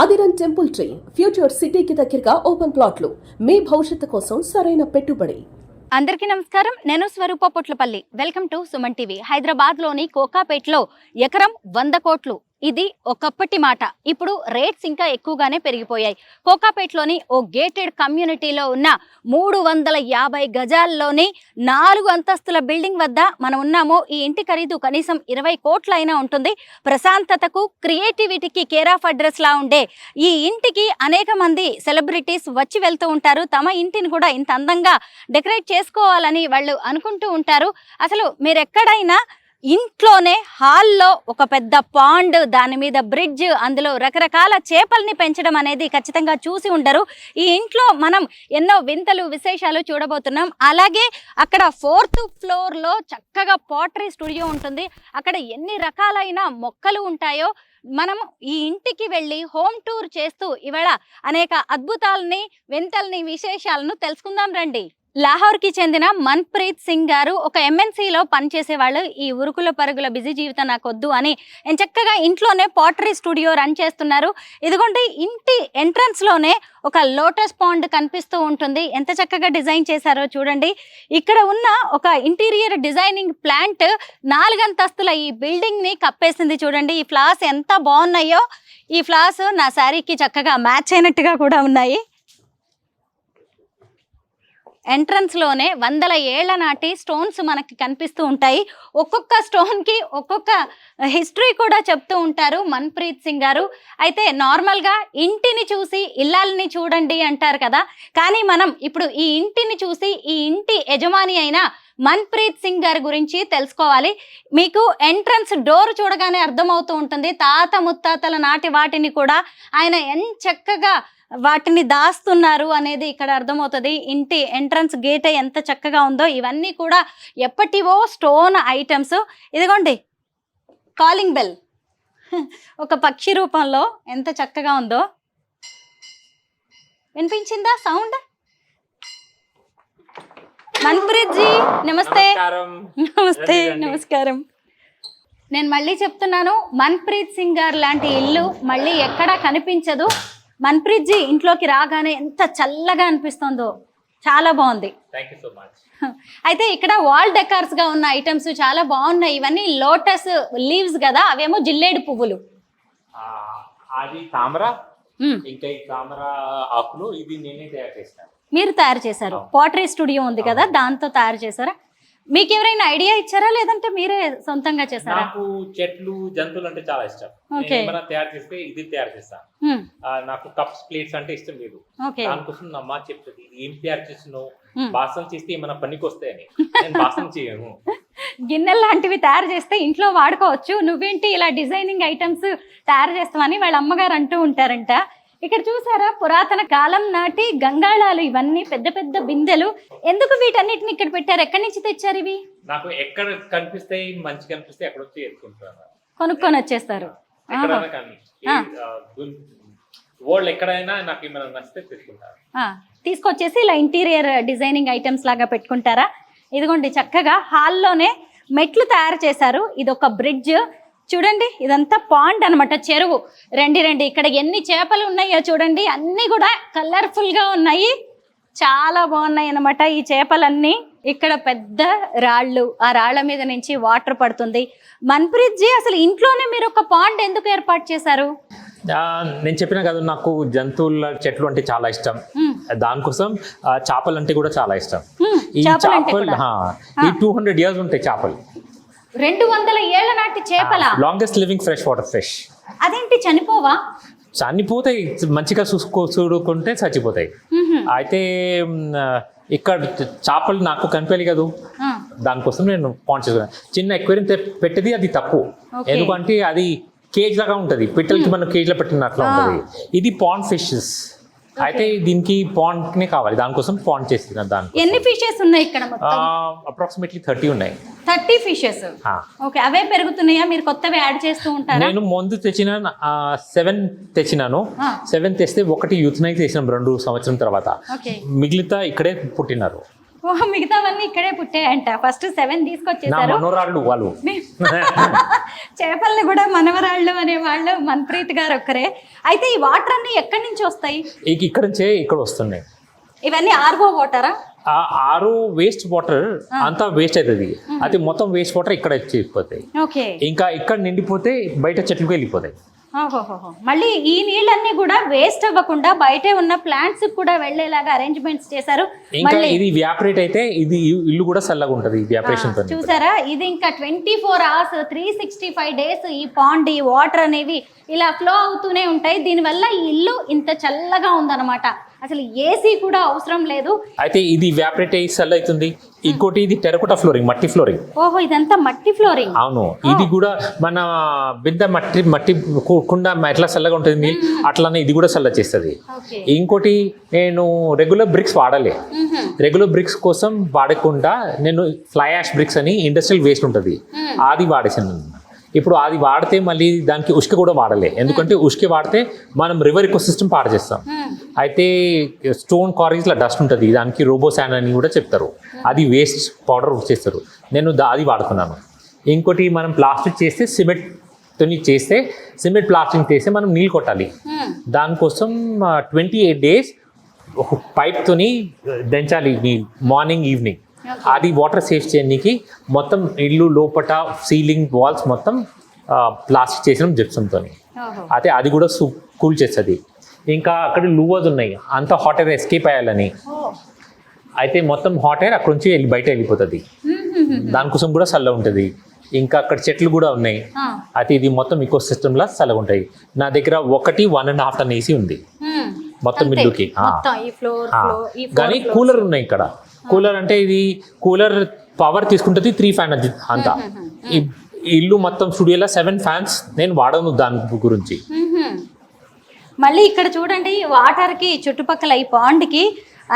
అదిరన్ temple tree future సిటీకి దగ్గరగా open ప్లాట్లు. మీ భవిష్యత్తు కోసం సరైన పెట్టుబడి. అందరికీ నమస్కారం. నేను Swarupa Potlapalli. Welcome to Suman TV. హైదరాబాద్లోని కోకాపేట్లో ఎకరం వంద కోట్లు. ఇది ఒకప్పటి మాట. ఇప్పుడు రేట్స్ ఇంకా ఎక్కువగానే పెరిగిపోయాయి. కోకాపేట్లోని ఓ గేటెడ్ కమ్యూనిటీలో ఉన్న మూడు వందల యాభై గజాల్లోని నాలుగు అంతస్తుల బిల్డింగ్ వద్ద మనం ఉన్నాము. ఈ ఇంటి ఖరీదు కనీసం ఇరవై కోట్లైనా ఉంటుంది. ప్రశాంతతకు క్రియేటివిటీకి కేర్ ఆఫ్ అడ్రస్ లా ఉండే ఈ ఇంటికి అనేక మంది సెలబ్రిటీస్ వచ్చి వెళ్తూ ఉంటారు. తమ ఇంటిని కూడా ఇంత అందంగా డెకరేట్ చేసుకోవాలని వాళ్ళు అనుకుంటూ ఉంటారు. అసలు మీరెక్కడైనా ఇంట్లోనే హాల్లో ఒక పెద్ద పాండ్ దాని మీద బ్రిడ్జ్ అందులో రకరకాల చేపల్ని పెంచడం అనేది ఖచ్చితంగా చూసి ఉండరు. ఈ ఇంట్లో మనం ఎన్నో వింతలు విశేషాలు చూడబోతున్నాం. అలాగే అక్కడ ఫోర్త్ ఫ్లోర్లో చక్కగా పాటరీ స్టూడియో ఉంటుంది. అక్కడ ఎన్ని రకాలైన మొక్కలు ఉంటాయో మనం ఈ ఇంటికి వెళ్ళి హోమ్ టూర్ చేస్తూ ఇవాళ అనేక అద్భుతాలని వింతల్ని విశేషాలను తెలుసుకుందాం రండి. లాహోర్కి చెందిన మన్ప్రీత్ సింగ్ గారు ఒక ఎంఎన్సీలో పనిచేసేవాళ్ళు. ఈ ఉరుకుల పరుగుల బిజీ జీవితం నాకు వద్దు అని చక్కగా ఇంట్లోనే పాటరీ స్టూడియో రన్ చేస్తున్నారు. ఇదిగోండి ఇంటి ఎంట్రన్స్లోనే ఒక లోటస్ పాండ్ కనిపిస్తూ ఉంటుంది. ఎంత చక్కగా డిజైన్ చేశారో చూడండి. ఇక్కడ ఉన్న ఒక ఇంటీరియర్ డిజైనింగ్ ప్లాంట్ నాలుగంతస్తుల ఈ బిల్డింగ్ని కప్పేసింది చూడండి. ఈ ఫ్లాస్ ఎంత బాగున్నాయో. ఈ ఫ్లాస్ నా శారీకి చక్కగా మ్యాచ్ అయినట్టుగా కూడా ఉన్నాయి. ఎంట్రన్స్లోనే వందల ఏళ్ళ నాటి స్టోన్స్ మనకి కనిపిస్తూ ఉంటాయి. ఒక్కొక్క స్టోన్కి ఒక్కొక్క హిస్టరీ కూడా చెప్తూ ఉంటారు మన్ప్రీత్ సింగ్ గారు. అయితే నార్మల్గా ఇంటిని చూసి ఇల్లాలని చూడండి అంటారు కదా. కానీ మనం ఇప్పుడు ఈ ఇంటిని చూసి ఈ ఇంటి యజమాని అయిన మన్ప్రీత్ సింగ్ గారి గురించి తెలుసుకోవాలి. మీకు ఎంట్రన్స్ డోర్ చూడగానే అర్థమవుతూ ఉంటుంది. తాత ముత్తాతల నాటి వాటిని కూడా ఆయన ఎంత చక్కగా వాటిని దాస్తున్నారు అనేది ఇక్కడ అర్థమవుతుంది. ఇంటి ఎంట్రన్స్ గేట్ ఎంత చక్కగా ఉందో ఇవన్నీ కూడా ఎప్పటివో స్టోన్ ఐటమ్స్. ఇదిగోండి కాలింగ్ బెల్. ఒక పక్షి రూపంలో ఎంత చక్కగా ఉందో. వినిపించిందా సౌండ్? మన్ప్రీత్ జీ నమస్తే. నమస్తే. నమస్కారం. నేను మళ్ళీ చెప్తున్నాను మన్ప్రీత్ సింగ్ గారు లాంటి ఇల్లు మళ్ళీ ఎక్కడా కనిపించదు. మన్ప్రీత్ జీ ఇంట్లోకి రాగానే ఎంత చల్లగా అనిపిస్తుందో చాలా బాగుంది. అయితే ఇక్కడ వాల్ డెకార్స్గా ఉన్న ఐటమ్స్ చాలా బాగున్నాయి. ఇవన్నీ లోటస్ లీవ్స్ కదా అవేమో జిల్లేడు పువ్వులు. అది తామర. ఇంకా ఈ తామర ఆకులు ఇది నేనే తయారు చేస్తాను మీరు తయారు చేశారు. పాటరీ స్టూడియో ఉంది కదా దాంతో తయారు చేశారా? మీకు ఎవరైనా ఐడియా ఇచ్చారా? లేదంటే మీరే సొంతంగా చేశారా? నాకు చెట్లు జంతువులు అంటే చాలా ఇష్టం. నేను. ఏమైనా తయారు చేస్తే ఇది తయారు చేస్తాను నాకు కప్స్ ప్లేట్స్ అంటే ఇష్టం లేదు. దానికోసం నా అమ్మ చెప్తుంది "ఇది ఏం తయారు చేస్తున్నావు. బాసన చేస్తే ఏమైనా పనికి వస్తాయని నేను బాసన చేయను. గిన్నెలు లాంటివి తయారు చేస్తే ఇంట్లో వాడుకోవచ్చు. నువ్వేంటి ఇలా డిజైనింగ్ ఐటమ్స్ తయారు చేస్తామని వాళ్ళ అమ్మగారు అంటూ ఉంటారంట. ఇక్కడ చూసారా? పురాతన కాలం నాటి గంగాళాలు ఇవన్నీ పెద్ద పెద్ద బిందెలు. ఎందుకు వీటన్నిటిని ఇక్కడ పెట్టారు? ఎక్కడి నుంచి తెచ్చారు ఇవి? నాకు ఎక్కడ కనిపిస్తాయి మంచి కనిపిస్తే అక్కడ వచ్చి ఎత్తుకుంటాను. కొనుక్కొని వచ్చేస్తారు. ఎక్కడైనా కానీ వరల్డ్ ఎక్కడైనా నాకు ఏమైనా నచ్చితే తెచ్చుకుంటాను. ఆ, తీసుకొచ్చేసి ఇలా ఇంటీరియర్ డిజైనింగ్ ఐటమ్స్ లాగా పెట్టుకుంటారా? ఇదిగోండి చక్కగా హాల్లోనే మెట్లు తయారు చేశారు. ఇది ఒక బ్రిడ్జ్. చూడండి ఇదంతా పాండ్ అన్నమాట చెరువు. రండి రండి ఇక్కడ ఎన్ని చేపలు ఉన్నాయో చూడండి అన్నీ కూడా కలర్ఫుల్గా ఉన్నాయి. చాలా బాగున్నాయి అన్నమాట ఈ చేపలన్నీ. ఇక్కడ పెద్ద రాళ్ళు ఆ రాళ్ళ మీద నుంచి వాటర్ పడుతుంది. మన్ప్రీత్ జీ అసలు ఇంట్లోనే మీరు ఒక పాండ్ ఎందుకు ఏర్పాటు చేశారు? నేను చెప్పిన కదా నాకు జంతువుల చెట్లు అంటే చాలా ఇష్టం. దానికోసం చేపలు అంటే కూడా చాలా ఇష్టం. ఈ చేపలంటే చేపలు ఈ టూ హండ్రెడ్ ఇయర్స్ ఉంటాయి చేపలు. రెండు వందల ఏళ్ళ నాటి చేపలా. Longest living fresh water fish అదేంటి చనిపోవా? చనిపోతాయి మంచిగా చూసుకో చూడుకుంటే చచ్చిపోతాయి. అయితే ఇక్కడ చేపలు నాకు కనిపించాలి కదా. దానికోసం నేను పాయింట్ చేసుకున్నాను చిన్న ఎక్వేరియం పెట్టేది అది తప్పు. ఎందుకంటే అది కేజ్ లాగా ఉంటది. పిట్టలకి మనం కేజ్లో పెట్టినట్లు ఉంటది. ఇది పాండ్ ఫిషెస్ అయితే దీనికి పాండ్ నే కావాలి. దానికోసం పాండ్ చేసిన దాని ఎన్ని ఫిషెస్ ఉన్నాయి ఇక్కడ మొత్తం? అప్రాక్సిమేట్లీ థర్టీ ఉన్నాయి. Thirty fishes. ఓకే అవే పెరుగుతున్నాయా? మీరు కొత్తవి యాడ్ చేస్తూ ఉంటారా? నేను ముందు తెచ్చిన సెవెన్ తెచ్చినాను. సెవెన్ తెస్తే ఒకటి యూత్ నైట్ తెచ్చినాం రెండు సంవత్సరం తర్వాత. మిగిలిత ఇక్కడే పుట్టినారు. ఓ మిగతావన్నీ ఇక్కడే పుట్టాయంట. ఫస్ట్ సెవెన్ తీసుకొచ్చేసారు మనోరాళ్ళు వాళ్ళు. చేపల్ని కూడా మనవరాళ్ళు అనే వాళ్ళు మన్ప్రీత్ గారు ఒక్కరే. అయితే ఈ వాటర్ అన్ని ఎక్కడి నుంచి వస్తాయి? ఇక ఇక్కడ నుంచే ఇక్కడ వస్తున్నాయి. ఇవన్నీ ఆర్వో వాటరా? ఆరు వేస్ట్ వాటర్ అంతా వేస్ట్ అవుతుంది. అది మొత్తం వేస్ట్ వాటర్ ఇక్కడ ఓకే. ఇంకా ఇక్కడ నిండిపోతే బయట చెట్లకు వెళ్ళిపోతాయి. మళ్ళీ ఈ నీళ్ళన్నీ కూడా వేస్ట్ అవ్వకుండా బయటే ఉన్న ప్లాంట్స్ కూడా వెళ్ళేలాగా అరేంజ్మెంట్స్ చేశారు. మళ్ళీ ఇది వ్యాపరేట్ అయితే ఇది ఇల్లు కూడా చల్లగా ఉంటది వ్యాపరేషన్ చూసారా? ఇది ఇంకా twenty four hours three sixty five days ఈ పాండ్ ఈ వాటర్ అనేవి ఇలా ఫ్లో అవుతూనే ఉంటాయి. దీనివల్ల ఈ ఇల్లు ఇంత చల్లగా ఉందన్నమాట. అసలు ఏసీ కూడా అవసరం లేదు. అయితే ఇది వ్యాపరేట్ అయ్యి చల్ల అవుతుంది? ఇంకోటి ఇది టెరకోటా ఫ్లోరింగ్ మట్టి ఫ్లోరింగ్ ఓహో ఇదంతా మట్టి ఫ్లోరింగ్ అవును. ఇది కూడా మన బిద్ద మట్టి మట్టి కుండ ఎట్లా చల్లగా ఉంటుంది అట్లానే ఇది కూడా చల్ల చేస్తుంది. ఇంకోటి నేను రెగ్యులర్ బ్రిక్స్ వాడలే. రెగ్యులర్ బ్రిక్స్ కోసం వాడకుండా నేను ఫ్లై యాష్ బ్రిక్స్ అని ఇండస్ట్రియల్ వేస్ట్ ఉంటుంది. అది వాడేసాను. ఇప్పుడు అది వాడితే మళ్ళీ దానికి ఉష్క కూడా వాడలే. ఎందుకంటే ఉష్క వాడితే మనం రివర్ ఇకో సిస్టమ్ పాడు చేస్తాం. అయితే స్టోన్ కారీస్లో డస్ట్ ఉంటుంది. దానికి రోబోసాన్ అని కూడా చెప్తారు. అది వేస్ట్ పౌడర్ చేస్తారు. నేను దా- అది వాడుతున్నాను. ఇంకోటి మనం ప్లాస్టిక్ చేస్తే సిమెంట్తో చేస్తే సిమెంట్ ప్లాస్టిక్ చేస్తే మనం నీళ్ళు కొట్టాలి. దానికోసం ట్వంటీ ఎయిట్ డేస్ ఒక పైప్తోని దంచాలి. Morning evening. అది వాటర్ సేవ్ చేయడానికి మొత్తం ఇల్లు లోపట సీలింగ్ వాల్స్ మొత్తం ప్లాస్టిక్ చేసిన జిప్సంతో అయితే అది కూడా సు కూల్ చేస్తుంది. ఇంకా అక్కడ లూవర్స్ ఉన్నాయి. అంత హాట్ ఎయిర్ ఎస్కేప్ అయ్యాలని. అయితే మొత్తం హాట్ ఎయిర్ అక్కడ నుంచి వెళ్ళి బయట వెళ్ళిపోతుంది. దానికోసం కూడా చల్ల ఉంటుంది. ఇంకా అక్కడ చెట్లు కూడా ఉన్నాయి. అయితే ఇది మొత్తం ఈకో సిస్టమ్లా చల్లగా ఉంటాయి. నా దగ్గర ఒకటి one and half ton AC ఉంది. మొత్తం. ఇల్లుకి. కానీ కూలర్ ఉన్నాయి ఇక్కడ. కూలర్ అంటే ఇది కూలర్ పవర్ తీసుకుంటుంది త్రీ ఫ్యాన్ అది అంతా. ఇల్లు మొత్తం స్టూడియోలో సెవెన్ ఫ్యాన్స్ నేను వాడను దాని గురించి. మళ్ళీ ఇక్కడ చూడండి వాటర్కి చుట్టుపక్కల ఈ పాండ్కి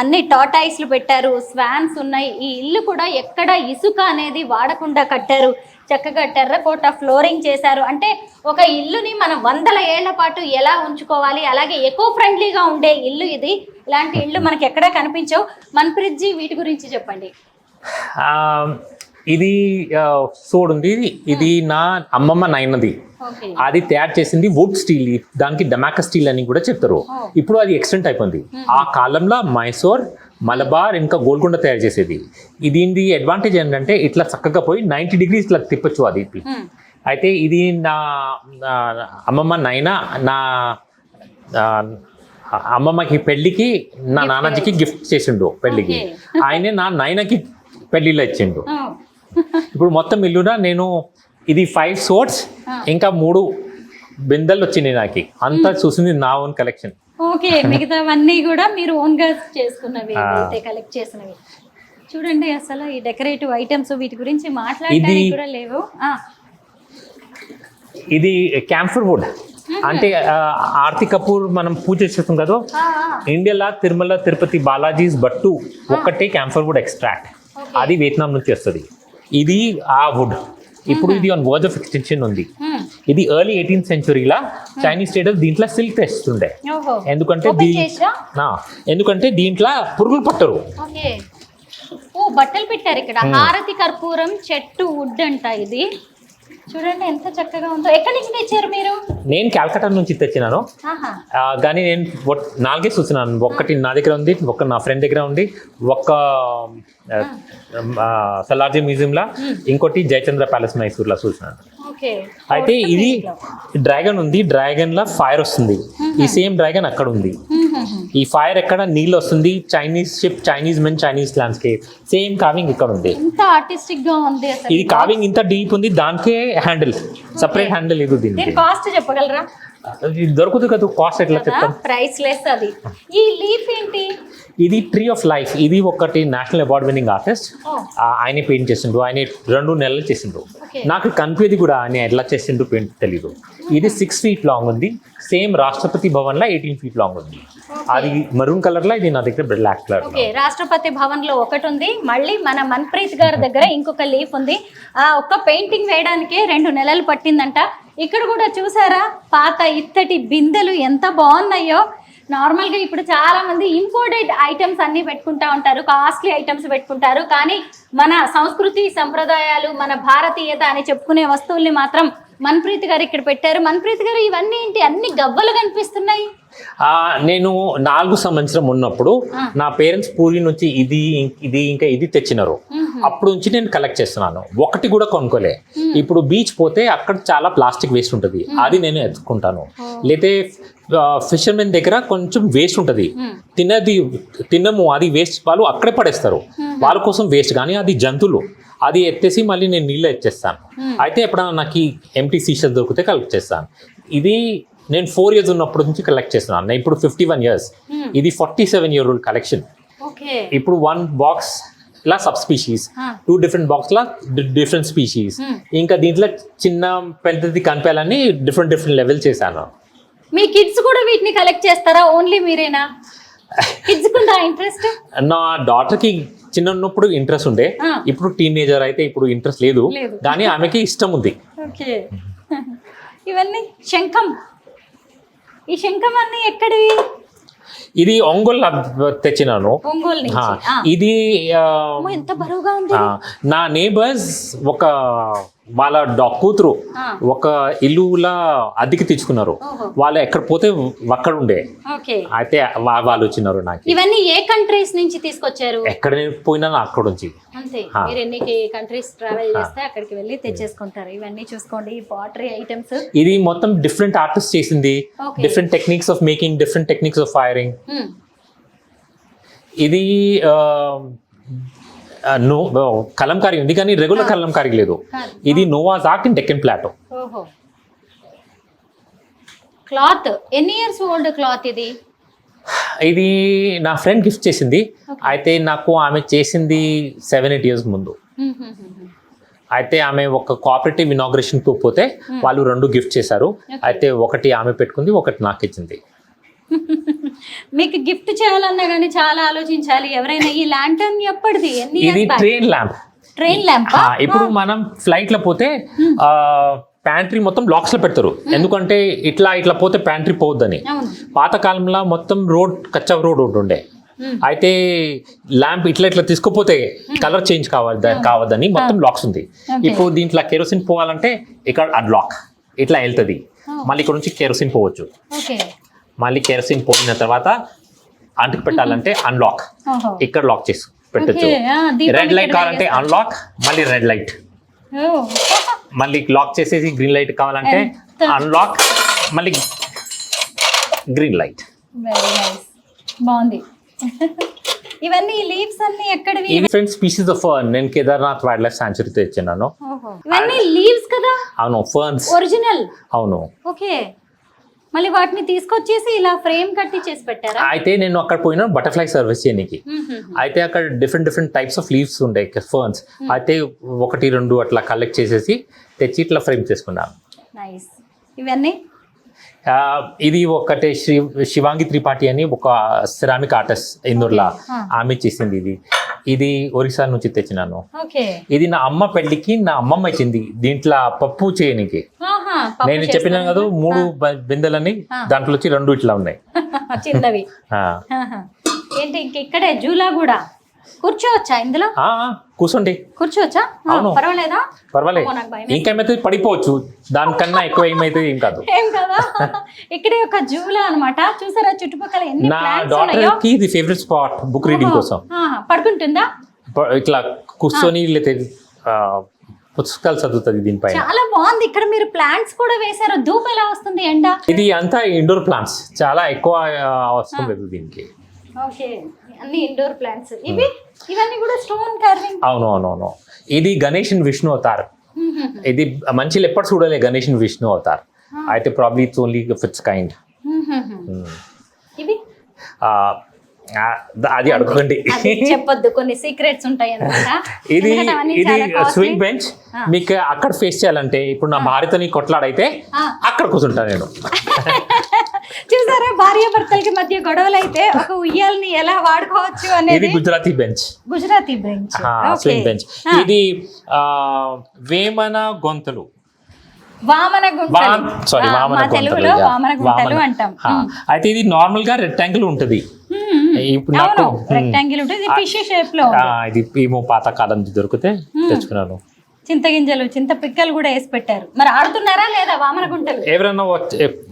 అన్ని టాటాయిస్లు పెట్టారు స్వాన్స్ ఉన్నాయి. ఈ ఇల్లు కూడా ఎక్కడ ఇసుక అనేది వాడకుండా కట్టారు. చక్కగా టెర్రకోట ఫ్లోరింగ్ చేశారు. అంటే ఒక ఇల్లుని మనం వందల ఏళ్ళ పాటు ఎలా ఉంచుకోవాలి? అలాగే ఎకో ఫ్రెండ్లీగా ఉండే ఇల్లు ఇది. ఇలాంటి ఇల్లు మనకి ఎక్కడా కనిపించవు. మన్ప్రీత్ జీ వీటి గురించి చెప్పండి. ఆ, ఇది. చూడండి ఇది- నా అమ్మమ్మ నాయనది. ఓకే. అది తయారు చేసింది వుడ్ స్టీల్. దానికి డమాక స్టీల్ అని కూడా చెప్తారు. ఇప్పుడు అది ఎక్స్టెంట్ అయిపోయింది. ఆ కాలంలో మైసూర్ మలబార్ ఇంకా గోల్కొండ తయారు చేసేది. ఇది దీని అడ్వాంటేజ్ ఏంటంటే ఇట్లా చక్కగా పోయి నైంటీ డిగ్రీస్ ఇట్లా తిప్పచ్చు అది. అయితే ఇది నా అమ్మమ్మ నాయన నా అమ్మమ్మకి పెళ్ళికి నా నాన్నకి గిఫ్ట్ చేసిండు పెళ్ళికి. ఆయనే నా నాయనకి పెళ్ళిలో ఇచ్చిండు. ఇప్పుడు మొత్తం ఇల్లున నేను ఇది ఫైవ్ సోట్స్ ఇంకా మూడు బిందెలు వచ్చినాయి నాకు. అంతా చూసింది నా ఓన్ కలెక్షన్ ఓకే మిగతావన్నీ కూడా మీరు ఓన్గా చేసుకున్నవి. అయితే కలెక్ట్ చేసినవి. చూడండి అసలు ఈ డెకరేటివ్ ఐటమ్స్ వీటి గురించి మాట్లాడడానికి కూడా లేవు. ఇది క్యాంఫర్ వుడ్ అంటే ఆర్తి కపూర్ మనం పూజ చేస్తాం కదా. ఇండియాలో తిరుమల తిరుపతి బాలాజీస్ బట్టు ఒక్కటే క్యాంఫర్ వుడ్ ఎక్స్ట్రాక్ట్. అది వియత్నాం నుంచి వస్తుంది. ఇది ఆ వుడ్ ఇప్పుడు ఇది ఆన్ వర్జ్ ఆఫ్ ఎక్స్టెన్షన్ ఉంది. ఇది ఎర్లీ ఎయిటీన్త్ సెంచురీలా చైనీస్ స్టేటస్ దీంట్లో సిల్క్ తెస్తుండే ఓహో. ఎందుకంటే ఎందుకంటే దీంట్లో పురుగులు పట్టరు. ఓ బట్టలు పెట్టారు ఇక్కడ. హారతి కర్పూరం చెట్టు వుడ్ అంట ఇది. చూడండి ఎంత చక్కగా ఉందో. ఎక్కడి నుంచి తెచ్చారు మీరు? నేను క్యాల్కటా నుంచి తెచ్చినాను. కానీ నేను నాలుగే చూసినాను ఒక్కటి నా దగ్గర ఉంది ఒక నా ఫ్రెండ్ దగ్గర ఉంది ఒక్క సలార్జీ మ్యూజియంలో ఇంకోటి జయచంద్ర ప్యాలెస్ మైసూర్లో చూసినాను అయితే ఇది డ్రాగన్ ఉంది డ్రాగన్ లా ఫైర్ వస్తుంది. ఈ సేమ్ డ్రాగన్ అక్కడ ఉంది. ఈ ఫైర్ ఎక్కడ? నీళ్ళు వస్తుంది. Chinese ship Chinese men Chinese landscape same carving ఇక్కడ ఉంది. ఆర్టిస్టిక్గా ఉంది ఇది కావింగ్ ఇంత డీప్ ఉంది దానికే హ్యాండిల్ సపరేట్ హ్యాండిల్ ఇది దీని కాస్ట్ చెప్పగలరా? దొరుకుతుంది కదా కాస్ట్ ఎట్లా చెప్తాం? ప్రైస్ లెస్ అది. ఈ లీఫ్ ఏంటి? ఇది ట్రీ ఆఫ్ లైఫ్ ఇది ఒకటి నేషనల్ అవార్డ్ విన్నింగ్ ఆర్టిస్ట్ ఆయన పెయింట్ చేసిండు. ఆయన రెండు నెలలు చేసిండు. నాకు కనిపించేది కూడా ఆయన ఎట్లా చేసిండు పెయింట్ తెలీదు. ఇది సిక్స్ ఫీట్ లాంగ్ ఉంది. సేమ్ రాష్ట్రపతి భవన్లో ఎయిటీన్ ఫీట్ లాంగ్ ఉంది అది మరూన్ కలర్లో ఇది నా దగ్గర బ్లాక్ కలర్ రాష్ట్రపతి భవన్లో ఒకటి ఉంది. మళ్ళీ మన మన్ప్రీత్ గారి దగ్గర ఇంకొక లీఫ్ ఉంది. ఆ ఒక్క పెయింటింగ్ వేయడానికే రెండు నెలలు పట్టిందంట. ఇక్కడ కూడా చూసారా? పాత ఇత్తటి బిందెలు ఎంత బాగున్నాయో. నార్మల్గా ఇప్పుడు చాలా మంది ఇంపోర్టెడ్ ఐటమ్స్ అన్ని పెట్టుకుంటా ఉంటారు. కాస్ట్లీ ఐటమ్స్ పెట్టుకుంటారు. కానీ మన సంస్కృతి సంప్రదాయాలు మన భారతీయత అని చెప్పుకునే వస్తువుల్ని మాత్రం మన్ప్రీత్ గారు ఇక్కడ పెట్టారు. మన్ప్రీత్ గారు ఇవన్నీ ఏంటి? అన్ని గవ్వలు కనిపిస్తున్నాయి నేను నాలుగు సంవత్సరం ఉన్నప్పుడు. నా పేరెంట్స్ పూరి నుంచి ఇది ఇది ఇంకా ఇది తెచ్చినారు. అప్పుడు నుంచి నేను కలెక్ట్ చేస్తున్నాను. ఒకటి కూడా కొనుక్కోలే. ఇప్పుడు బీచ్ పోతే అక్కడ చాలా ప్లాస్టిక్ వేస్ట్ ఉంటుంది. అది నేను ఎత్తుకుంటాను. లేతే ఫిషర్మెన్ దగ్గర కొంచెం వేస్ట్ ఉంటుంది. తిన్నది తిన్నము అది వేస్ట్ వాళ్ళు అక్కడే పడేస్తారు. వాళ్ళ కోసం వేస్ట్ కానీ అది జంతువులు. అది ఎత్తేసి మళ్ళీ నేను నీళ్ళు ఎత్తేస్తాను అయితే ఎప్పుడైనా నాకు ఎంటీ సీషర్స్ దొరికితే కలెక్ట్ చేస్తాను. ఇది నేను ఫోర్ ఇయర్స్ ఉన్నప్పటి నుంచి కలెక్ట్ చేస్తున్నాను నేను ఇప్పుడు ఫిఫ్టీ వన్ ఇయర్స్ ఇది forty seven year old collection okay ఇప్పుడు వన్ బాక్స్ లా sub species two different box లా డిఫరెంట్ స్పీషీస్ ఇంకా దీంట్లో చిన్న పెద్దది కనిపించాలని డిఫరెంట్ డిఫరెంట్ లెవెల్ చేశాను. మీ కిడ్స్ కూడా వీటిని కలెక్ట్ చేస్తారా? ఓన్లీ మీరేనా? కిడ్స్ కుందా ఇంట్రెస్ట్ నా డాటర్కి చిన్న ఉన్నప్పుడు ఇంట్రెస్ట్ ఉండే. ఇప్పుడు టీనేజర్ అయితే ఇప్పుడు ఇంట్రెస్ట్ లేదు. కానీ ఆమెకి ఇష్టం ఉంది. ఓకే ఇవన్నీ శంఖం. ఈ శంఖం అన్ని ఎక్కడివి? ఇది ఒంగోలు తెచ్చినాను. ఇది ఎంత బరువుగా ఉంది నా నేబర్స్ ఒక వాళ్ళ డా కూతురు. ఒక ఇల్లులా అద్దెకి తెచ్చుకున్నారు. ఓహో. వాళ్ళు ఎక్కడ పోతే అక్కడ ఉండే అయితే వాళ్ళు వచ్చినారు నాకు. ఇవన్నీ ఏ కంట్రీస్ నుంచి తీసుకొచ్చారు? ఎక్కడ పోయినా అక్కడ నుంచి. మీరు ఎన్ని కంట్రీస్ ట్రావెల్ చేస్తే అక్కడికి వెళ్ళి తెచ్చేసుకుంటారు. ఇవన్నీ చూసుకోండి ఈ పాటరీ ఐటమ్స్ ఇది మొత్తం డిఫరెంట్ ఆర్టిస్ట్ చేసింది. Different techniques of making different techniques of firing ఇది నో కలంకారీ ఉంది కానీ రెగ్యులర్ కలంకారీ లేదు. ఇది నోవాజ్ art in Deccan plateau cloth ఎన్ని ఇయర్స్ ఓల్డ్ క్లాత్ ఇది? ఇది నా ఫ్రెండ్ గిఫ్ట్ చేసింది. అయితే నాకు ఆమె చేసింది సెవెన్ ఎయిట్ ఇయర్స్ ముందు. అయితే ఆమె ఒక కోఆపరేటివ్ ఇనాగ్రేషన్కు పోతే వాళ్ళు రెండు గిఫ్ట్ చేశారు. అయితే ఒకటి ఆమె పెట్టుకుంది ఒకటి నాకు ఇచ్చింది. మీకు గిఫ్ట్ చేయాలన్నా కానీ చాలా ఆలోచించాలి. ఎవరైనా ఈ ల్యాంటర్న్ ఎప్పటిది? ఎన్ని ఇది ట్రైన్ ల్యాంప్ ట్రైన్ ల్యాంప్ ఇప్పుడు మనం ఫ్లైట్లో పోతే ప్యాంట్రీ మొత్తం లాక్స్లో పెడతారు. ఎందుకంటే ఇట్లా ఇట్లా పోతే ప్యాంట్రీ పోవద్దని. అవును. పాతకాలంలో మొత్తం రోడ్ కచ్చా రోడ్ ఒకటి ఉండే. Hmm. అయితే ల్యాంప్ ఇట్లా ఇట్లా తీసుకుపోతే కలర్ చేంజ్ కావాలి కావద్దని మొత్తం లాక్స్ ఉంది. ఇప్పుడు దీంట్లో కెరోసిన్ పోవాలంటే ఇక్కడ అన్లాక్ ఇట్లా వెళ్తుంది. మళ్ళీ ఇక్కడ నుంచి కెరోసిన్ పోవచ్చు. ఓకే మళ్ళీ కెరోసిన్ పోయిన తర్వాత అంటుకు పెట్టాలంటే అన్లాక్ ఇక్కడ లాక్ చేసి పెట్టచ్చు. రెడ్ లైట్ కావాలంటే. అన్లాక్ మళ్ళీ రెడ్ లైట్. మళ్ళీ లాక్ చేసేసి గ్రీన్ లైట్ కావాలంటే అన్లాక్ మళ్ళీ గ్రీన్ లైట్ బాగుంది. ఇవన్నీ లీవ్స్ అన్ని ఎక్కడివి? ఈ డిఫరెంట్ స్పీసీస్ ఆఫ్ ఫర్న్ నేను కేదార్నాథ్ వైల్డ్ లైఫ్ సాంచురీ తెచ్చినాను. ఇవన్నీ లీవ్స్ కదా? అవును ఫర్న్స్ ఒరిజినల్ అవును. ఓకే. మళ్ళీ వాటిని తీసుకొచ్చేసి ఇలా ఫ్రేమ్ కట్టి చేసి పెట్టారా? అయితే నేను అక్కడ పోయినా బటర్ఫ్లై సర్వీస్ చేయడానికి అయితే అక్కడ different different types of leaves ఉండే ఫర్న్స్ అయితే ఒకటి రెండు అట్లా కలెక్ట్ చేసేసి తెచ్చి ఇట్లా ఫ్రేమ్ చేసుకున్నాను నైస్ ఇవన్నీ? ఇది ఒకటే శ్రీ శివాంగి త్రిపాఠి అని ఒక సిరామిక్ ఆర్టిస్ట్ ఇందూర్లా. ఆమె చేసింది ఇది. ఇది ఒరిస్సా నుంచి తెచ్చినాను. ఓకే. ఇది నా అమ్మ పెళ్ళికి నా అమ్మమ్మ ఇచ్చింది. దీంట్లో పప్పు చేయనికి. నేను చెప్పినాను కదా? మూడు బిందెలని దాంట్లో వచ్చి రెండు ఇట్లా ఉన్నాయి. చిన్నవి. ఏంటి ఇంక ఇక్కడే జూలా కూడా కూర్చోవచ్చా ఇందులో? కూర్చోండి. కూర్చోవచ్చా. పర్వాలేదా? పర్వాలేదు. ఇంకేమైతే పడిపోవచ్చు. దానికన్నా ఎక్కువ ఏమైతే ఏం కాదు. ఏం కదా? ఇక్కడే ఒక జూలా అన్నమాట. చూసారా చుట్టుపక్కల ఎన్ని నా డాటర్కి ఇది ఫేవరెట్ స్పాట్ బుక్ రీడింగ్ కోసం. పడుకుంటుందా? ఇట్లా కూర్చొని పుస్తకాలు చదువుతుంది దీనిపైన. చాలా బాగుంది. ఇక్కడ మీరు ప్లాంట్స్ కూడా వేశారు. ధూప్ ఎలా వస్తుంది? ఎండ? ఇది అంతా ఇండోర్ ప్లాంట్స్ చాలా ఎక్కువ అవసరం లేదు దీనికి. ఓకే. అన్ని ఇండోర్ ప్లాంట్స్ ఇవి? ఇవన్నీ కూడా స్టోన్ కార్వింగ్ అవును అవును అవును ఇది గణేష్ విష్ణు అవతార్. ఇది మంచి ఎప్పుడు చూడలే గణేష్ విష్ణు అవతార్. అయితే probably it's only it's kind ఇవి? అది అడగండి. అది చెప్పొద్దు కొన్ని సీక్రెట్స్ ఉంటాయి ఇది ఇది. Swing bench. మీకు అక్కడ ఫేస్ చేయాలంటే ఇప్పుడు నా భార్యతోని కొట్లాడైతే. అక్కడ కూర్చుంటా నేను. చూసారా భార్య భర్తలకి మధ్య గొడవలు అయితే ఒక ఉయ్యాలని ఎలా వాడుకోవచ్చు అనేది Gujarati bench Gujarati bench swing bench ఇది వేమన గొంతులు. వామన గుంటలు సారీ వామన తెలుగులో. వామన గుంటలు. అంటాం. అయితే ఇది నార్మల్గా రెక్టాంగిల్ ఉంటుంది. ఇప్పుడు నాకు రెక్టాంగిల్ ఉంటుంది ఆ, ఫిష్ షేప్లో ఇది ఏమో పాత కాలం దొరికితే తెచ్చుకున్నాను. చింతగింజలు చింత పిక్కలు కూడా వేసి పెట్టారు. మరి ఆడుతున్నారా లేదా వామన గుంటలు? ఎవరైనా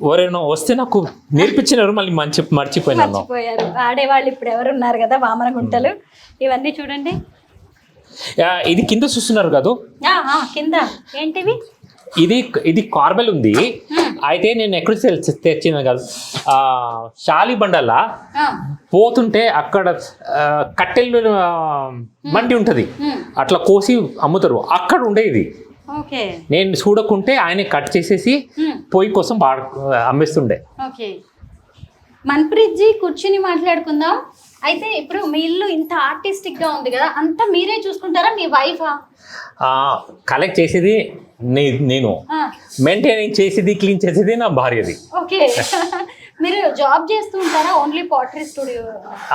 ఎవరైనా వస్తే నాకు నేర్పించినారు మళ్ళీ మంచి మర్చిపోయినాను. మర్చిపోయారు. ఆడేవాళ్ళు ఇప్పుడు ఎవరు ఉన్నారు కదా వామన గుంటలు? ఇవన్నీ చూడండి. ఇది కింద చూస్తున్నారు కదా? కింద. ఏంటివి? ఇది ఇది కార్బెల్ ఉంది. అయితే నేను ఎక్కడ తె- తెచ్చిన కదా. ఆ, షాలిబండల ఆ, పోతుంటే అక్కడ కట్టెలు ఆ, మండి ఉంటుంది. అట్లా కోసి అమ్ముతారు. అక్కడ ఉండేది ఓకే. నేను చూడకుంటే ఆయన కట్ చేసేసి Hmm. పొయ్యి కోసం వాడు అమ్మేస్తుండే. మన్ప్రీత్ జీ కూర్చుని మాట్లాడుకుందాం. అయితే ఇప్పుడు మీ ఇల్లు ఇంత ఆర్టిస్టిక్గా ఉంది కదా అంతా మీరే చూసుకుంటారా? మీ వైఫా? కలెక్ట్ చేసేది నేను మెయింటైన్ చేసేది క్లీన్ చేసేది నా భార్యది. ఓకే. మీరు జాబ్ చేస్తూ ఉంటారా? ఓన్లీ పాటరీ స్టూడియో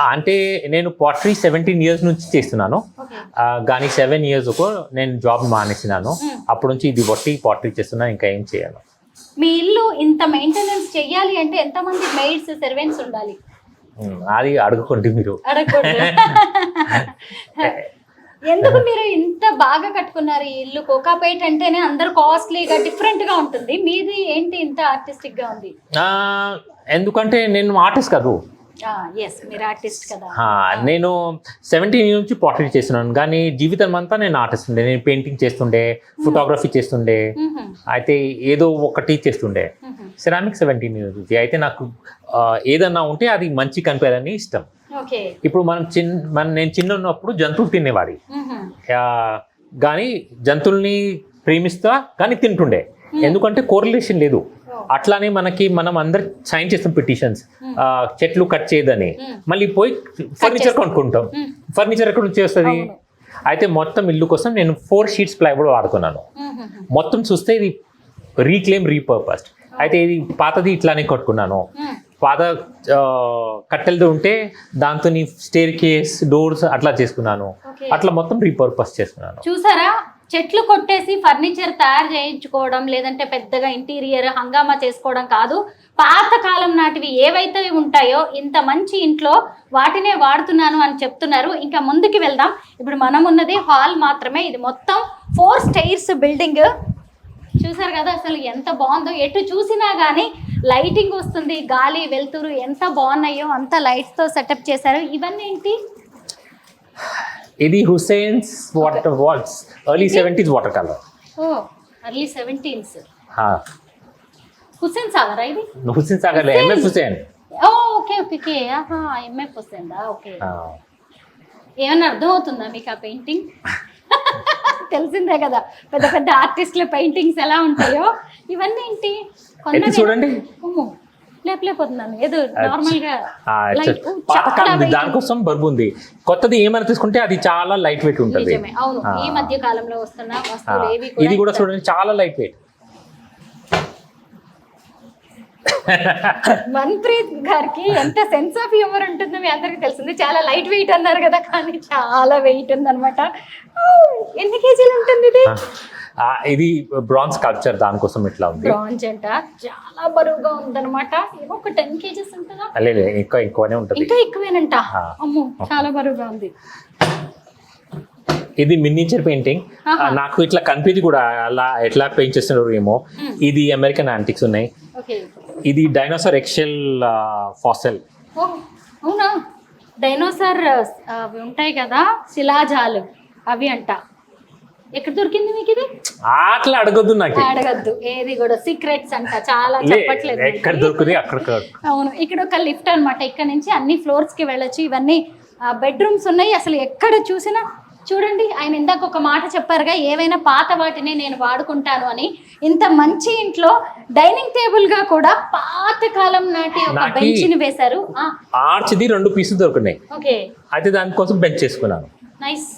అంటే నేను పాటరీ సెవెంటీన్ ఇయర్స్ నుంచి చేస్తున్నాను. కానీ సెవెన్ ఇయర్స్ నేను జాబ్ మానేసినాను. అప్పటి నుంచి ఇది బట్టి పాటరీ చేస్తున్నా ఇంకా ఏం చేయను. మీ ఇల్లు ఇంత మెయింటెనెన్స్ చెయ్యాలి అంటే ఎంతమంది మెయిడ్స్ సర్వెంట్స్ ఉండాలి? అది అడుగుకోండి మీరు. ఎందుకు మీరు ఇంత బాగా కట్టుకున్నారు ఈ ఇల్లు? కోకాపేట్ అంటేనే అందరు కాస్ట్లీగా డిఫరెంట్గా ఉంటుంది. మీది ఏంటి ఇంత ఆర్టిస్టిక్గా ఉంది? ఎందుకంటే నేను ఆర్టిస్ట్ కాదు. ఎస్ మీరు ఆర్టిస్ట్ కదా. ఆ, నేను సెవెంటీన్ నుంచి పాటరీ చేస్తున్నాను. కానీ జీవితం అంతా నేను ఆర్టిస్ట్ ఉండే. నేను పెయింటింగ్ చేస్తుండే ఫోటోగ్రఫీ చేస్తుండే. అయితే ఏదో ఒకటి చేస్తుండే. సెరామిక్ సెవెంటీన్ నుంచి. అయితే నాకు ఏదన్నా ఉంటే అది మంచి కనిపించాలని ఇష్టం. ఇప్పుడు మనం చిన్న మన నేను చిన్న ఉన్నప్పుడు జంతువులు తినేవాడి. కానీ జంతువుల్ని ప్రేమిస్తా కానీ తింటుండే. ఎందుకంటే కోరిలేషన్ లేదు. అట్లానే మనకి మనం అందరు సైన్ చేస్తాం పిటిషన్స్ చెట్లు కట్ చేయదని. మళ్ళీ పోయి ఫర్నిచర్ కొనుక్కుంటాం. ఫర్నిచర్ ఎక్కడ నుంచి వస్తుంది. అయితే మొత్తం ఇల్లు కోసం నేను ఫోర్ షీట్స్ ప్లైవుడ్ వాడుకున్నాను. మొత్తం చూస్తే ఇది రీక్లెయిమ్ రీపర్పస్డ్. అయితే ఇది పాతది ఇట్లానే కట్టుకున్నాను. పాత ఆ, కట్టెలతో ఉంటే దాంతో స్టేర్ కేస్ డోర్స్ అట్లా చేసుకున్నాను. అట్లా మొత్తం రీపర్పస్ చేసుకున్నాను. చూసారా? చెట్లు కొట్టేసి ఫర్నిచర్ తయారు చేయించుకోవడం లేదంటే పెద్దగా ఇంటీరియర్ హంగామా చేసుకోవడం కాదు. పాత కాలం నాటివి ఏవైతే ఉంటాయో ఇంత మంచి ఇంట్లో వాటినే వాడుతున్నాను అని చెప్తున్నారు. ఇంకా ముందుకు వెళ్దాం. ఇప్పుడు మనం ఉన్నది హాల్ మాత్రమే. ఇది మొత్తం ఫోర్ స్టైర్స్ బిల్డింగ్ చూసారు కదా అసలు ఎంత బాగుందో. ఎటు చూసినా కానీ లైటింగ్ వస్తుంది గాలి వెలుతురు ఎంత బాగున్నాయో అంత లైట్స్తో సెటప్ చేశారు. ఇవన్నీ ఏంటి? ఇది Hussain's water walls early seventies water colour ఓ అర్లీ సెవెంటీన్స్ హుస్సేన్ సాగరా ఇది? హుసేన్ సాగర్ ఎంఎఫ్ హుసేన్ ఓ ఓకే ఓకే ఓకే. ఆహా ఎంఎఫ్ హుస్సేన్దా ఓకే. ఏమన్నా అర్థం అవుతుందా మీకు ఆ పెయింటింగ్ తెలిసిందే కదా. పెద్ద పెద్ద ఆర్టిస్టుల పెయింటింగ్స్ ఎలా ఉంటాయో. ఇవన్నీ ఏంటి? చూడండి. లేపలేకపోతున్నాను ఏదో నార్మల్గా దానికోసం బరువు ఉంది. కొత్తది ఏమైనా తీసుకుంటే అది చాలా లైట్ వెయిట్ ఉంటుంది. అవును. ఈ మధ్య కాలంలో వస్తున్న వస్తువులు ఇది కూడా చూడండి. చాలా లైట్ వెయిట్ మన్ప్రీత్ గారికి ఎంత సెన్స్ ఆఫ్ హ్యూమర్ ఉంటుందో మీ అందరికి తెలిసింది. చాలా లైట్ వెయిట్ అన్నారు కదా కానీ చాలా వెయిట్ ఉందన్నమాట. ఔ, ఎన్ని కేజీలు ఉంటుంది ఇది? ఇది బ్రాన్స్ కల్చర్ దానికోసం ఇట్లా ఉంది. బ్రాంజ్ అంట. చాలా బరువుగా ఉందన్నమాట. ఏమో ఒక టెన్ కేజెస్ ఉంటుందా? లేదు ఇంకా ఎక్కువనే ఉంటుంది. ఇంకా ఎక్కువేనంట. అమ్మో చాలా బరువుగా ఉంది. ఇది మినిచర్ పెయింటింగ్. నాకు ఇట్లా కనిపించి కూడా అలా ఎట్లా పెయింట్ చేస్తున్నారు ఏమో. ఇది అమెరికన్ యాంటిక్స్ ఉన్నాయి. ఓకే. ఇది డైనోసార్ ఎక్సెల్ ఫాసెల్ అవునా? డైనోసార్ ఉంటాయి కదా శిలాజాలు. అవి అంట. ఎక్కడ దొరికింది మీకు ఇది అట్లా అడగొద్దు నాకు. అడగద్దు. ఏది కూడా సీక్రెట్స్ అంట. చాలా చెప్పట్లేదు ఎక్కడ. దొరుకుతుంది అక్కడ అవును ఇక్కడ ఒక లిఫ్ట్ అన్నమాట. ఇక్కడ నుంచి అన్ని ఫ్లోర్స్కి వెళ్ళొచ్చు. ఇవన్నీ బెడ్రూమ్స్ ఉన్నాయి. అసలు ఎక్కడ చూసినా చూడండి ఆయన ఇందాక ఒక మాట చెప్పారుగా ఏవైనా పాత వాటిని నేను వాడుకుంటాను అని. ఇంత మంచి ఇంట్లో డైనింగ్ టేబుల్గా కూడా పాత కాలం నాటి ఒక బెంచ్ని వేశారు. ఆర్చ్ది రెండు పీసులు దొరుకున్నాయి ఓకే. అయితే దానికోసం బెంచ్ చేసుకున్నాను నైస్.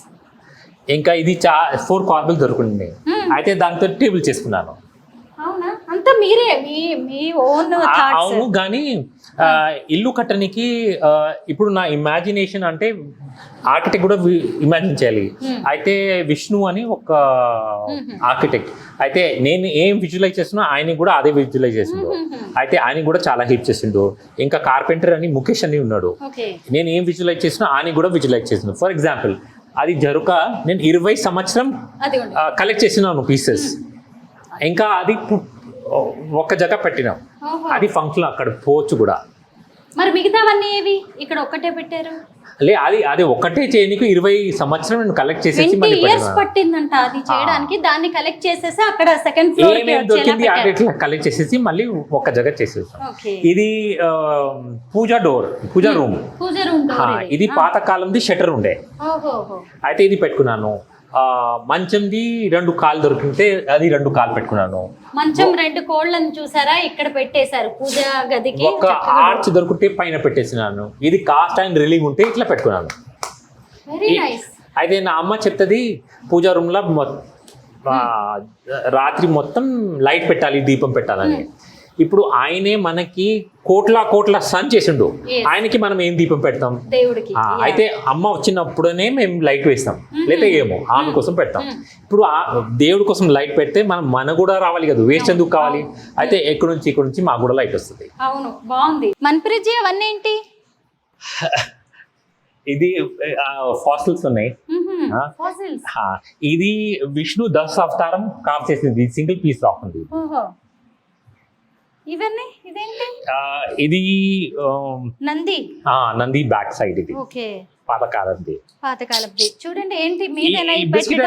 ఇంకా ఇది చా ఫోర్ కార్బుల్ Hmm. అయితే దాంతో టేబుల్ చేసుకున్నాను. అంతా మీరే మీ మీ ఓన్ ఆ- థాట్స్ అవును కానీ ఇల్లు కట్టడానికి ఇప్పుడు నా ఇమాజినేషన్ అంటే ఆర్కిటెక్ట్ కూడా ఇమాజిన్ చేయాలి. అయితే విష్ణు అని ఒక ఆర్కిటెక్ట్ అయితే నేను ఏం విజువలైజ్ చేస్తున్నా ఆయన కూడా అదే విజువలైజ్ చేసిండు. అయితే ఆయన కూడా చాలా హెల్ప్ చేసిండు. ఇంకా కార్పెంటర్ అని ముఖేష్ అని ఉన్నాడు. నేను ఏం విజువలైజ్ చేసినా ఆయన కూడా విజువలైజ్ చేసిన ఫర్ ఎగ్జాంపుల్ అది జరుక. నేను ఇరవై సంవత్సరం కలెక్ట్ చేసినాను పీసెస్ ఇంకా అది ఒక జగ పెట్టినాం. అది ఫంక్షన్ అక్కడ పోవచ్చు కూడా. మరి మిగతావన్నీ ఏవి? ఇక్కడ ఒక్కటే పెట్టారు. లే అది అది ఒకటే చేయనీకి ఇరవై సంవత్సరం నేను కలెక్ట్ చేసేసి ట్వంటీ మళ్ళీ ఇయర్స్ పట్టిందంట అది చేయడానికి. దాన్ని కలెక్ట్ చేసేసి అక్కడ సెకండ్ ఫ్లోర్కి ఏమేమి వచ్చేలా దొరికింది అది ఇట్లా కలెక్ట్ చేసేసి మళ్ళీ ఒక జగ చేసేసాం. ఇది puja door puja room puja room ఇది. పాత కాలంది షటర్ ఉండే. అయితే ఇది పెట్టుకున్నాను. మంచంది రెండు కాలు దొరికితే అది రెండు కాలు పెట్టుకున్నాను. మంచం రెండు కోళ్ళని చూసారా? ఇక్కడ పెట్టేశారు పూజ గదికి. ఒక ఆర్చ్ దొరికితే పైన పెట్టేసినాను. ఇది కాస్ట్ అండ్ రిలీవ్ ఉంటే ఇట్లా పెట్టుకున్నాను. వెరీ నైస్ అయితే నా అమ్మ చెప్తుంది పూజా రూమ్లో మొ- ఆ, రాత్రి మొత్తం లైట్ పెట్టాలి దీపం పెట్టాలని. ఇప్పుడు ఆయనే మనకి కోట్ల కోట్ల సన్ చేసిండు. ఆయనకి మనం ఏం దీపం పెడతాం? దేవుడికి. అయితే అమ్మ వచ్చినప్పుడునే మేము లైట్ వేస్తాం. లేదా ఏమో ఆమె కోసం పెడతాం. ఇప్పుడు ఆ దేవుడి కోసం లైట్ పెడితే మనం మన కూడా రావాలి కదా వేస్ట్ ఎందుకు కావాలి? అయితే ఎక్కడి నుంచి ఇక్కడ నుంచి మాకు కూడా లైట్ వస్తుంది. అవును బాగుంది. మన్ప్రీజీ అవన్నీ ఏంటి? ఇది ఫాసిల్స్ ఉన్నాయి. ఇది విష్ణు దశ అవతారం కాప్ చేసింది సింగిల్ పీస్ రాక్ ఉంది. ఇవన్నీ? ఇదేంటి? ఇది నంది? ఆ, నంది బ్యాక్ సైడ్ ఇది. ఓకే. పాతకాలంది. పాతకాలపు చూడండి ఏంటి మీదేనా బిస్కెట్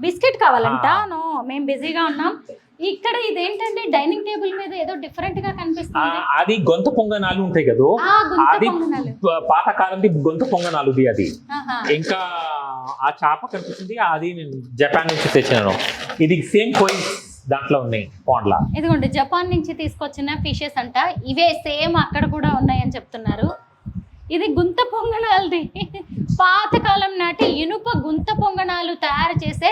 బిస్కెట్ కావాలంట. నో మేము బిజీగా ఉన్నాం. ఇక్కడ ఇదేంటంటే డైనింగ్ టేబుల్ మీద ఏదో డిఫరెంట్గా కనిపిస్తుంది. అది గొంత పొంగనాలు ఉంటాయి కదా? అది పొంగనాలు. పాతకాలంది గొంత పొంగనాలుది అది. ఇంకా ఆ చేప కనిపిస్తుంది. అది నేను జపాన్ నుంచి తెచ్చినాను. ఇది సేమ్ కోయిన్స్. దాంట్లో ఉన్నాయి పాండ్లా ఇదిగోండి జపాన్ నుంచి తీసుకొచ్చిన ఫిషెస్ అంట. ఇవే సేమ్ అక్కడ కూడా ఉన్నాయని చెప్తున్నారు. ఇది గుంత పొంగనాలది. పాతకాలం నాటి ఇనుప గుంత పొంగనాలు తయారు చేసే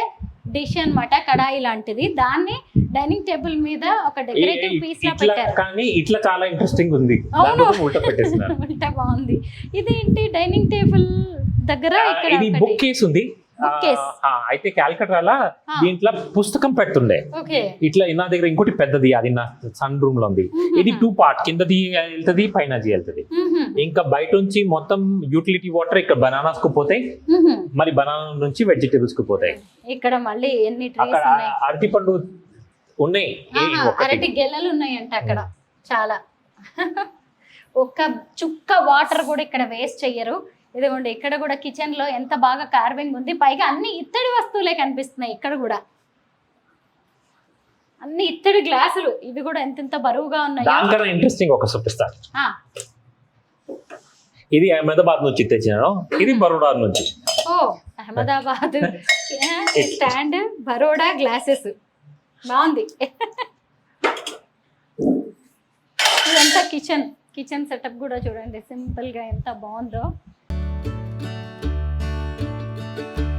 డిష్ అన్నమాట కడాయి లాంటిది. దాన్ని డైనింగ్ టేబుల్ మీద ఒక డెకరేటివ్ పీస్ లా పెట్టారు. కానీ ఇట్లా చాలా ఇంట్రెస్టింగ్ ఉంది. అవును. ఉల్టా బాగుంది. ఇదేంటి డైనింగ్ టేబుల్ దగ్గర ఇక్కడ. బుక్ కేస్ ఉంది. అయితే క్యాల్కటాలా. దీంట్లో పుస్తకం పెడుతుండే. ఓకే. ఇట్లా నా దగ్గర ఇంకోటి పెద్దది అది నా సన్ రూమ్లో ఉంది. ఇది టూ పార్ట్ కిందది వెళ్తది పైనది వెళ్తది. ఇంకా బయట నుంచి మొత్తం యూటిలిటీ వాటర్ ఇక్కడ బనానాస్కు పోతాయి. మరి బనానా నుంచి వెజిటేబుల్స్కు పోతాయి. ఇక్కడ మళ్ళీ ఎన్ని అక్కడ అరటి పండు ఉన్నాయి. అరటి గెలలు ఉన్నాయంట అక్కడ. చాలా. ఒక్క చుక్క వాటర్ కూడా ఇక్కడ వేస్ట్ చెయ్యరు. ఇదిగోండి ఇక్కడ కూడా కిచెన్లో ఎంత బాగా కార్వింగ్ ఉంది. పైగా అన్ని ఇత్తడి వస్తువులే కనిపిస్తున్నాయి ఇక్కడ కూడా. అన్ని ఇత్తడి గ్లాసులు. ఇవి కూడా ఎంతెంత బరువుగా ఉన్నాయో. ఇంట్రెస్టింగ్ ఒక చూపిస్తాను ఆ, ఇది అహ్మదాబాద్ నుంచి తెచ్చినాను. ఇది బరోడా నుంచి. ఓ అహ్మదాబాద్. Stand Baroda glasses. బాగుంది. ఇదంతా కిచెన్ కిచెన్ సెటప్ కూడా చూడండి. సింపుల్గా ఎంత బాగుందో. Thank you.